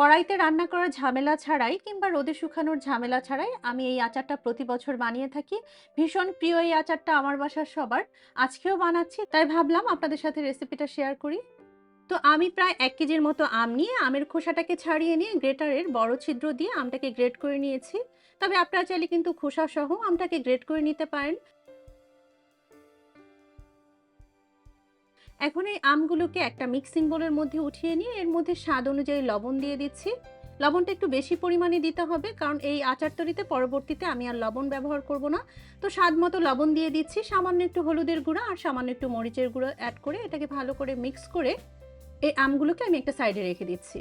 কড়াইতে রান্না করার ঝামেলা ছাড়াই কিংবা রোদে শুকানোর ঝামেলা ছাড়াই আমি এই আচারটা প্রতি বছর বানিয়ে থাকি। ভীষণ প্রিয় এই আচারটা আমার বাসার সবার। আজকেও বানাচ্ছি, তাই ভাবলাম আপনাদের সাথে রেসিপিটা শেয়ার করি। তো আমি প্রায় এক কেজির মতো আম নিয়ে আমের খোসাটাকে ছাড়িয়ে নিয়ে গ্রেটারের বড় ছিদ্র দিয়ে আমটাকে গ্রেট করে নিয়েছি। তবে আপনারা চাইলে কিন্তু খোসা সহ আমটাকে গ্রেট করে নিতে পারেন। এখন এই আমগুলোকে একটা মিক্সিং বোলের মধ্যে উঠিয়ে নিয়ে এর মধ্যে স্বাদ অনুযায়ী লবণ দিয়ে দিচ্ছি। লবণটা একটু বেশি পরিমাণে দিতে হবে, কারণ এই আচার তৈরিতে পরবর্তীতে আমি আর লবণ ব্যবহার করব না। তো স্বাদ মতো লবণ দিয়ে দিচ্ছি, সামান্য একটু হলুদের গুঁড়া আর সামান্য একটু মরিচের গুঁড়ো অ্যাড করে এটাকে ভালো করে মিক্স করে এই আমগুলোকে আমি একটা সাইডে রেখে দিচ্ছি।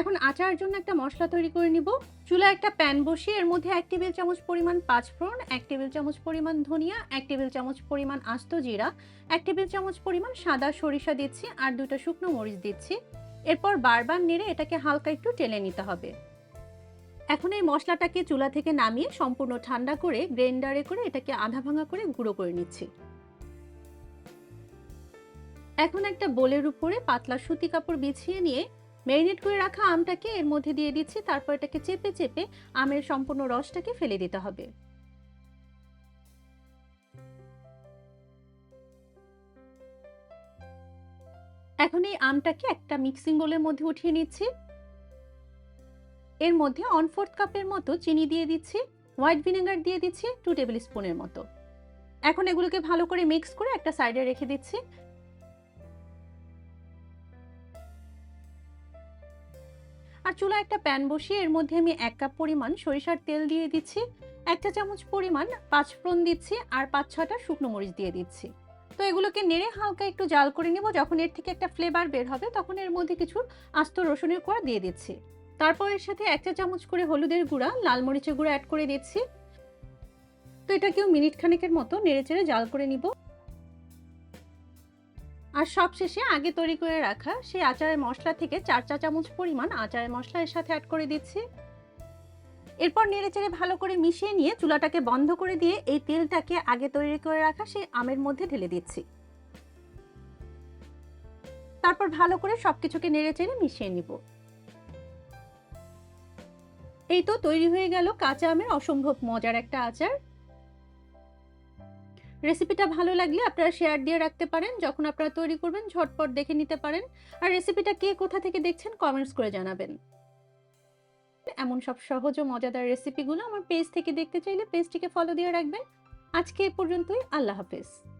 এখন আচারের জন্য একটা মশলা তৈরি করে নিব। চুলা একটা প্যান বসিয়ে এর মধ্যে এক টেবিল চামচ পরিমাণ পাঁচফোড়ন এক টেবিল চামচ পরিমাণ ধনিয়া, এক টেবিল চামচ পরিমাণ আস্ত জিরা, এক টেবিল চামচ পরিমাণ সাদা সরিষা দিচ্ছি আর দুটো শুকনো মরিচ দিচ্ছি। এরপর বারবার নেড়ে এটাকে হালকা একটু টেলে নিতে হবে। এখন এই মশলাটাকে চুলা থেকে নামিয়ে সম্পূর্ণ ঠান্ডা করে গ্রাইন্ডারে করে এটাকে আধা ভাঙা করে গুঁড়ো করে নিচ্ছি। এখন একটা বোলের উপরে পাতলা সুতি কাপড় বিছিয়ে নিয়ে ম্যারিনেট করে রাখা আমটাকে এর মধ্যে দিয়ে দিচ্ছি, তারপর এটাকে চেপে চেপে আমের সম্পূর্ণ রসটাকে ফেলে দিতে হবে। এখন এই আমটাকে একটা মিক্সিং বোলের মধ্যে উঠিয়ে নিচ্ছি। এর মধ্যে ওয়ান ফোর্থ কাপের মতো চিনি দিয়ে দিচ্ছি হোয়াইট ভিনেগার দিয়ে দিচ্ছি টু টেবিল স্পুনের মতো। এখন এগুলোকে ভালো করে মিক্স করে একটা সাইডে রেখে দিচ্ছি। আর চুলা একটা প্যান বসিয়ে এর মধ্যে আমি এক কাপ পরিমাণ সরিষার তেল দিয়ে দিচ্ছি, একটা চামচ পরিমাণ পাঁচফোড়ন দিচ্ছি আর পাঁচ ছটা শুকনো মরিচ দিয়ে দিচ্ছি। তো এগুলোকে নেড়ে হালকা একটু জাল করে নেব, যখন এর থেকে একটা ফ্লেভার বের হবে তখন এর মধ্যে কিছু আস্ত রসুনের কোয়া দিয়ে দিচ্ছি। তারপর এর সাথে একটা চামচ করে হলুদের গুঁড়া, লাল মরিচের গুঁড়া অ্যাড করে দিচ্ছি। তো এটাকেও মিনিট খানেকের মতো নেড়ে চেড়ে জাল করে নিব। আর সবশেষে আগে তৈরি করে রাখা সেই আচারের মশলা থেকে চার চা চামচ পরিমাণ আচারের মশলা এর সাথে অ্যাড করে দিচ্ছি। এরপর নেড়েচেড়ে ভালো করে মিশিয়ে নিয়ে চুলাটাকে বন্ধ করে দিয়ে এই তেলটাকে আগে তৈরি করে রাখা সেই আমের মধ্যে ঢেলে দিচ্ছি। তারপর ভালো করে সব সবকিছুকে নেড়েচেড়ে মিশিয়ে নিব। এই তো তৈরি হয়ে গেল কাঁচা আমের অসম্ভব মজার একটা আচার। রেসিপিটা ভালো লাগলে আপনারা শেয়ার দিয়ে রাখতে পারেন, যখন আপনারা তৈরি করবেন ঝটপট দেখে নিতে পারেন। আর রেসিপিটা কে কোথা থেকে দেখছেন কমেন্টস করে জানাবেন। এমন সব সহজ ও মজাদার রেসিপিগুলো আমার পেজ থেকে দেখতে চাইলে পেজটিকে ফলো দিয়ে রাখবেন। আজকে এ পর্যন্তই, আল্লাহ হাফেজ।